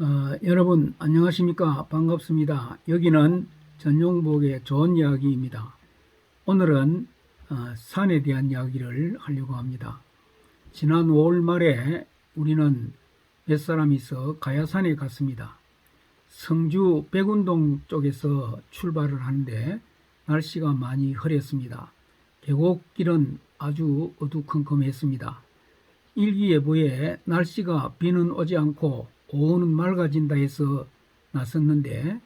어, 여러분 안녕하십니까 반갑습니다. 여기는 전용복의 좋은 이야기입니다. 오늘은 어, 산에 대한 이야기를 하려고 합니다. 지난 5월 말에 우리는 몇 사람이 있어 가야산에 갔습니다. 성주 백운동 쪽에서 출발을 하는데 날씨가 많이 흐렸습니다. 계곡길은 아주 어두컴컴했습니다. 일기예보에 날씨가 비는 오지 않고 오후는 맑아진다 해서 나섰는데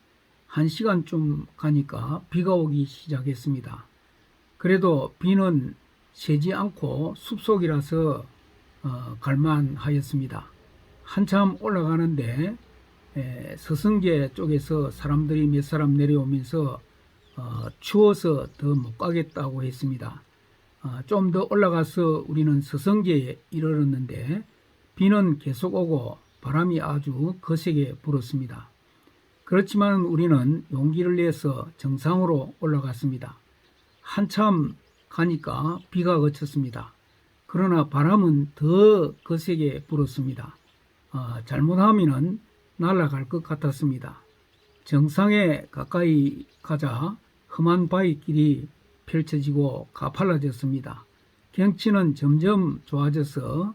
한 시간쯤 가니까 비가 오기 시작했습니다. 그래도 비는 새지 않고 숲속이라서 어, 갈만하였습니다. 한참 올라가는데 에, 서성계 쪽에서 사람들이 몇 사람 내려오면서 어, 추워서 더 못 가겠다고 했습니다. 어, 좀더 올라가서 우리는 서성계에 이르렀는데 비는 계속 오고 바람이 아주 거세게 불었습니다. 그렇지만 우리는 용기를 내서 정상으로 올라갔습니다. 한참 가니까 비가 그쳤습니다. 그러나 바람은 더 거세게 불었습니다. 어, 잘못하면 날아갈 것 같았습니다. 정상에 가까이 가자 험한 바위길이 펼쳐지고 가팔라졌습니다. 경치는 점점 좋아져서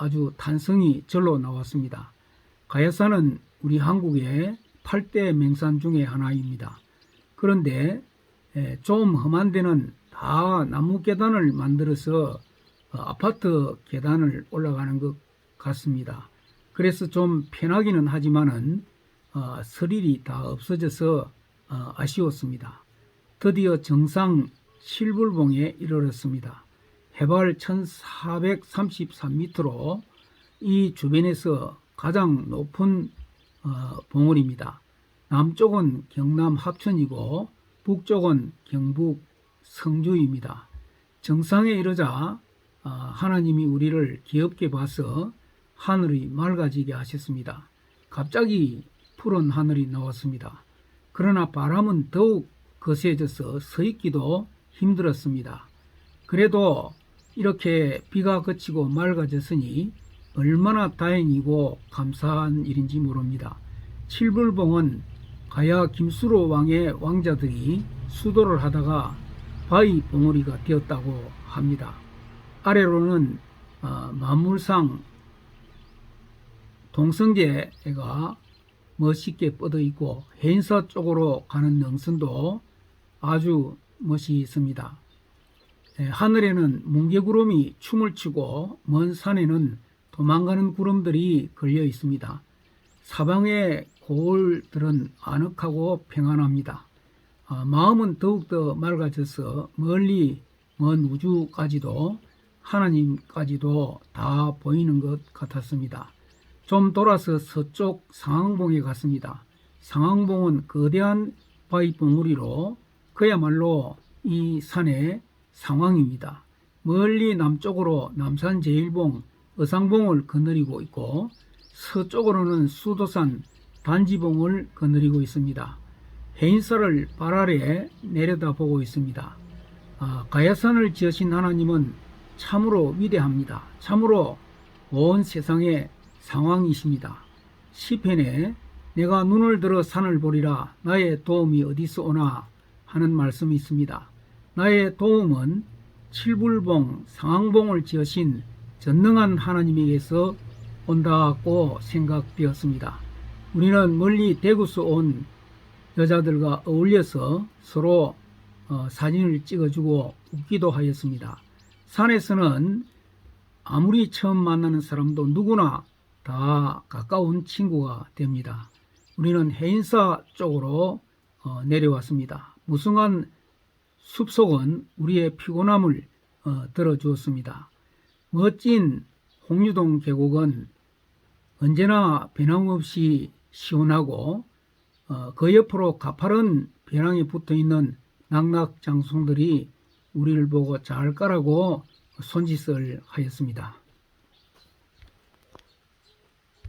아주 탄성이 절로 나왔습니다. 가야산은 우리 한국의 8대 맹산 중에 하나입니다. 그런데 에, 좀 험한 데는 다 나무 계단을 만들어서 어, 아파트 계단을 올라가는 것 같습니다. 그래서 좀 편하기는 하지만은 어, 스릴이 다 없어져서 어, 아쉬웠습니다. 드디어 정상 실불봉에 이르렀습니다. 해발 1433m로 이 주변에서 가장 높은 어, 봉우리입니다. 남쪽은 경남 합천이고 북쪽은 경북 성주입니다. 정상에 이르자 어, 하나님이 우리를 귀엽게 봐서 하늘이 맑아지게 하셨습니다. 갑자기 푸른 하늘이 나왔습니다. 그러나 바람은 더욱 거세져서 서 있기도 힘들었습니다. 그래도 이렇게 비가 그치고 맑아졌으니 얼마나 다행이고 감사한 일인지 모릅니다. 칠불봉은 가야 김수로 왕의 왕자들이 수도를 하다가 바위 봉우리가 되었다고 합니다. 아래로는 어, 만물상 동성계가 멋있게 뻗어 있고 해인사 쪽으로 가는 능선도 아주 멋있습니다. 예, 하늘에는 뭉게구름이 춤을 추고 먼 산에는 도망가는 구름들이 걸려 있습니다. 사방의 고을들은 아늑하고 평안합니다. 아, 마음은 더욱더 맑아져서 멀리 먼 우주까지도 하나님까지도 다 보이는 것 같았습니다. 좀 돌아서 서쪽 상황봉에 갔습니다. 상황봉은 거대한 바위 봉우리로 그야말로 이 산의 상황입니다. 멀리 남쪽으로 남산 제일봉, 의상봉을 거느리고 있고 서쪽으로는 수도산 단지봉을 거느리고 있습니다. 해인사를 발 아래 내려다보고 있습니다. 아, 가야산을 지으신 하나님은 참으로 위대합니다. 참으로 온 세상의 상황이십니다. 시편에 내가 눈을 들어 산을 보리라 나의 도움이 어디서 오나 하는 말씀이 있습니다. 나의 도움은 칠불봉 상황봉을 지으신 전능한 하나님에게서 온다고 생각되었습니다. 우리는 멀리 대구서 온 여자들과 어울려서 서로 어, 사진을 찍어주고 웃기도 하였습니다. 산에서는 아무리 처음 만나는 사람도 누구나 다 가까운 친구가 됩니다. 우리는 해인사 쪽으로 어, 내려왔습니다. 무성한 숲속은 우리의 피곤함을 어, 들어주었습니다. 멋진 홍유동 계곡은 언제나 변함없이 시원하고 어, 그 옆으로 가파른 벼랑에 붙어 있는 낙낙장송들이 우리를 보고 잘 가라고 손짓을 하였습니다.